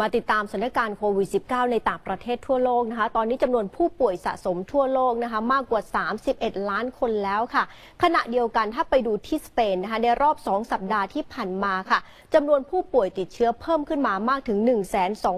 มาติดตามสถานการณ์โควิด -19 ในต่างประเทศทั่วโลกนะคะ ตอนนี้จำนวนผู้ป่วยสะสมทั่วโลกนะคะ มากกว่า 31 ล้านคนแล้วค่ะ ขณะเดียวกันถ้าไปดูที่สเปนนะคะ ในรอบ 2 สัปดาห์ที่ผ่านมาค่ะจำนวนผู้ป่วยติดเชื้อเพิ่มขึ้นมามากถึง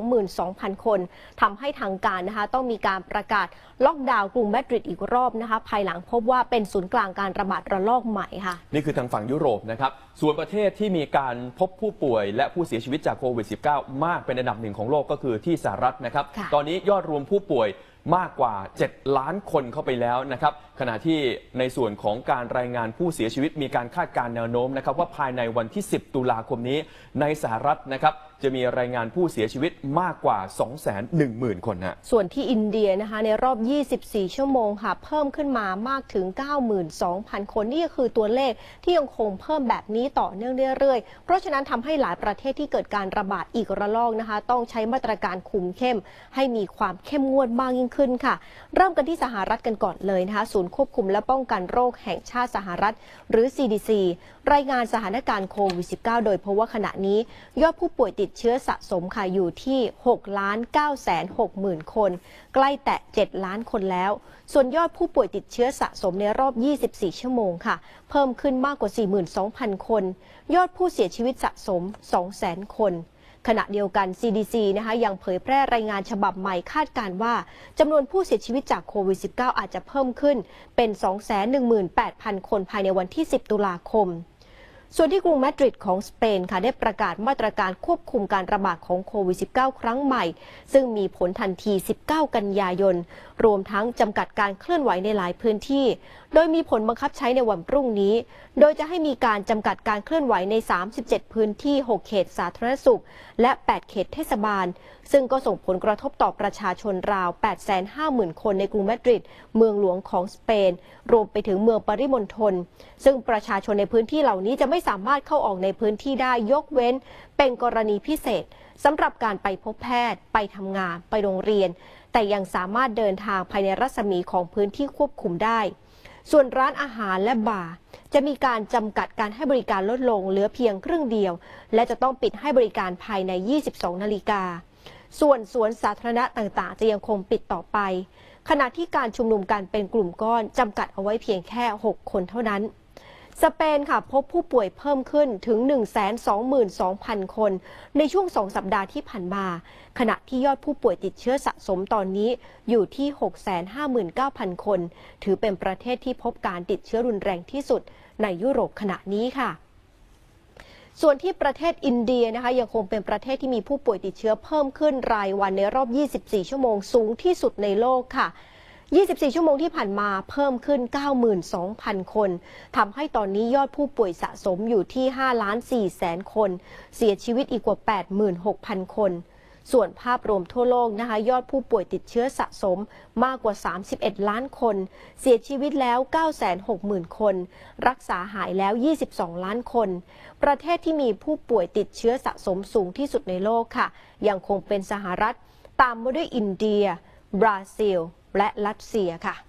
122,000 คน ทำให้ทางการนะคะ ต้องมีการประกาศล็อกดาวน์กรุงมาดริดอีกรอบนะคะ ภายหลังพบว่าเป็นศูนย์กลางการระบาดระลอกใหม่ค่ะ นี่คือทางฝั่งยุโรปนะครับ ส่วนประเทศที่มีการพบผู้ป่วยและผู้เสียชีวิตจากโควิด -19 มากเป็นอันดับหนึ่งของโลกก็คือที่สหรัฐนะครับค่ะตอนนี้ยอดรวมผู้ป่วย มากกว่า 7 ล้านคนเข้าไปแล้วนะครับ ขณะที่ในส่วนของการรายงานผู้เสียชีวิตมีการคาดการณ์แนวโน้มนะครับ ว่าภายในวันที่ 10 ตุลาคมนี้ในสหรัฐนะครับจะมีรายงานผู้เสียชีวิตมากกว่า 210,000 คนฮะส่วนที่อินเดียนะคะในรอบ 24 ชั่วโมงค่ะ เพิ่มขึ้นมามากถึง 92,000 คนนี่ก็คือตัวเลขที่ยังคงเพิ่มแบบนี้ต่อเนื่องเรื่อยๆ เพราะฉะนั้นทำให้หลายประเทศที่เกิดการระบาดอีกระลอกนะคะ ต้องใช้มาตรการคุมเข้ม ให้มีความเข้มงวดมากยิ่งขึ้นค่ะ เริ่มกันที่สหรัฐกันก่อนเลยนะคะ ศูนย์ควบคุมและป้องกันโรคแห่งชาติสหรัฐ หรือ CDC รายงานสถานการณ์โควิด -19 โดยเพราะว่าขณะนี้ ยอดผู้ป่วยติดเชื้อสะสมค่ะอยู่ที่6ล้าน9แสน6หมื่นคน ใกล้แตะ 7 ล้านคนแล้ว ส่วนยอดผู้ป่วยติดเชื้อสะสมในรอบ 24 ชั่วโมงค่ะ เพิ่มขึ้นมากกว่า 42,000 คน ยอดผู้เสียชีวิตสะสม 200,000 คน ขณะเดียวกัน CDC นะคะยังเผยแพร่รายงานฉบับใหม่คาดการว่าจำนวนผู้เสียชีวิตจากโควิด -19 อาจจะเพิ่มขึ้นเป็น 218,000 คนภายในวันที่ 10 ตุลาคม ส่วนที่กรุงมาดริดของสเปนค่ะได้ประกาศมาตรการควบคุมการระบาดของโควิด -19 ครั้งใหม่ ซึ่งมีผลทันที 19 กันยายน รวมทั้งจำกัดการเคลื่อนไหวในหลายพื้นที่ โดยมีผลบังคับใช้ในวันพรุ่งนี้ โดยจะให้มีการจำกัดการเคลื่อนไหวใน 37 พื้นที่ 6 เขตสาธารณสุข และ 8 เขตเทศบาล ซึ่งก็ส่งผลกระทบต่อประชาชนราว 850,000 คนในกรุงมาดริด เมืองหลวงของสเปน รวมไปถึงเมืองปริมณฑล ซึ่งประชาชนในพื้นที่เหล่านี้จะไม่สามารถเข้าออกในพื้นที่ได้ยกเว้น เป็นกรณีพิเศษสำหรับการไปพบแพทย์ ไปทำงาน ไปโรงเรียน แต่ยังสามารถเดินทางภายในรัศมีของพื้นที่ควบคุมได้ ส่วนร้านอาหารและบาร์จะมีการจำกัดการให้บริการลดลงเหลือเพียงครึ่งเดียว และจะต้องปิดให้บริการภายใน 22 นาฬิกา ส่วนสวนสาธารณะต่างๆ จะยังคงปิดต่อไป ขณะที่การชุมนุมกันเป็นกลุ่มก้อนจำกัดเอาไว้เพียงแค่ 6 คนเท่านั้น สเปนค่ะพบผู้ป่วยเพิ่มขึ้นถึง 122,000 คน ในช่วง 2 สัปดาห์ที่ผ่านมา ขณะที่ยอดผู้ป่วยติดเชื้อสะสมตอนนี้อยู่ที่ 659,000 คน ถือเป็นประเทศที่พบการติดเชื้อรุนแรงที่สุดในยุโรปขณะนี้ค่ะส่วนที่ประเทศอินเดียนะคะยังคงเป็นประเทศที่มีผู้ป่วยติดเชื้อเพิ่มขึ้นรายวันในรอบ 24 ชั่วโมงสูงที่สุดในโลกค่ะ 24 ชั่วโมงที่ผ่านมาเพิ่มขึ้น 92,000 คน ทำให้ตอนนี้ยอดผู้ป่วยสะสมอยู่ที่5ล้าน4แสนคน เสียชีวิตอีกกว่า 86,000 คน ส่วนภาพรวมทั่วโลกนะคะ ยอดผู้ป่วยติดเชื้อสะสมมากกว่า 31 ล้านคน เสียชีวิตแล้ว 960,000 คน รักษาหายแล้ว 22 ล้านคน ประเทศที่มีผู้ป่วยติดเชื้อสะสมสูงที่สุดในโลกค่ะ ยังคงเป็นสหรัฐ ตามมาด้วยอินเดีย บราซิล และรัสเซียค่ะ